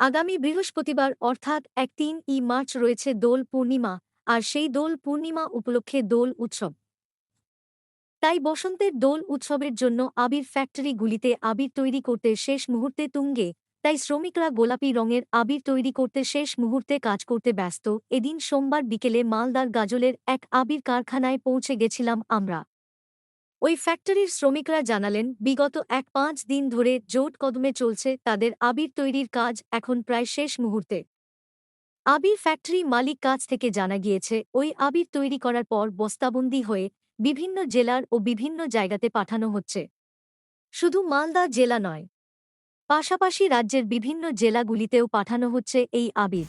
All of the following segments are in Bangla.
আগামী বৃহস্পতিবার অর্থাৎ এক তিন ই মার্চ রয়েছে দোল পূর্ণিমা, আর সেই দোল পূর্ণিমা উপলক্ষে দোল উৎসব। তাই বসন্তের দোল উৎসবের জন্য আবির ফ্যাক্টরিগুলিতে আবির তৈরি করতে শেষ মুহূর্তে তুঙ্গে, তাই শ্রমিকরা গোলাপি রঙের আবির তৈরি করতে শেষ মুহূর্তে কাজ করতে ব্যস্ত। এদিন সোমবার বিকেলে মালদার গাজলের এক আবির কারখানায় পৌঁছে গেছিলাম আমরা। ওই ফ্যাক্টরির শ্রমিকরা জানালেন, বিগত এক পাঁচ দিন ধরে জোট কদমে চলছে তাদের আবির তৈরির কাজ এখন প্রায় শেষ মুহূর্তে। আবির ফ্যাক্টরি মালিক কাছ থেকে জানা গিয়েছে, ওই আবির তৈরি করার পর বস্তাবন্দি হয়ে বিভিন্ন জেলার ও বিভিন্ন জায়গাতে পাঠানো হচ্ছে। শুধু মালদা জেলা নয়, পাশাপাশি রাজ্যের বিভিন্ন জেলাগুলিতেও পাঠানো হচ্ছে এই আবির।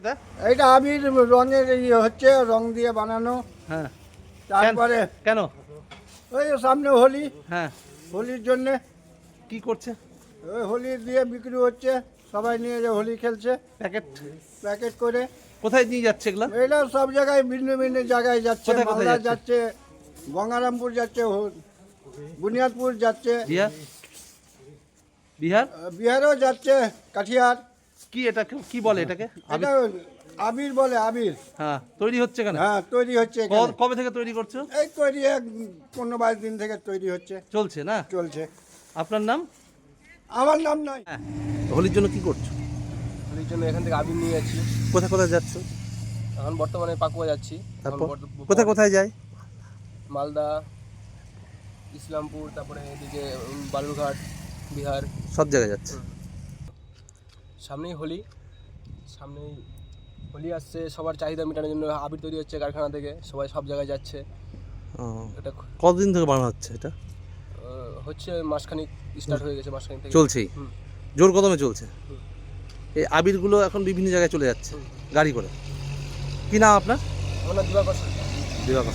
এটা? এইটা আবির রঙের ইয়ে হচ্ছে রং দিয়ে বানানো। হ্যাঁ। তারপরে কেন? ওই সামনে হোলি। হ্যাঁ। হোলির জন্যে কি করছে? ওই হোলি দিয়ে বিক্রি হচ্ছে সবাই নিয়ে যে হোলি খেলছে। প্যাকেট। প্যাকেট করে। কোথায় নিয়ে যাচ্ছে এগুলা? এটা সব জায়গায় ভিন্ন ভিন্ন জায়গায় যাচ্ছে। মালদা যাচ্ছে? গঙ্গারামপুর যাচ্ছে বুনিয়াদপুর যাচ্ছে। বিহার? বিহার? বিহারেও যাচ্ছে কাঠিয়ার। কি এটা কি বলে এটাকে? আবির? আবির বলে আবির। হ্যাঁ তৈরি হচ্ছে কেন? হ্যাঁ তৈরি হচ্ছে কবে থেকে তৈরি করছ? এই তৈরি এক পনেরো বাইশ দিন থেকে তৈরি হচ্ছে। চলছে না? চলছে। আপনার নাম? আমার নাম নয় হ্যাঁ। হোলির জন্য কি করছ? হোলির জন্য এখান থেকে আবির নিয়ে যাচ্ছি। কোথায় কোথায় যাচ্ছ? এখন বর্তমানে পাকুয়া যাচ্ছি। কোথায় কোথায় যায়? মালদা ইসলামপুর তারপরে এদিকে বালুরঘাট বিহার। সব জায়গায় যাচ্ছে। সামনেই হোলি সামনেই হোলি আসছে সবার চাহিদা মেটানোর জন্য আবির তৈরি হচ্ছে কারখানা থেকে সবাই সব জায়গায় যাচ্ছে। এটা কতদিন থেকে বানানো হচ্ছে এটা? হচ্ছে মাসখানিক স্টার্ট হয়ে গেছে মাসখানিক থেকে। চলছেই? জোর কদমে চলছে। এই আবিরগুলো এখন বিভিন্ন জায়গায় চলে যাচ্ছে গাড়ি করে। কি নাম আপনার? আমার নাম দিবাকর। দিবাকর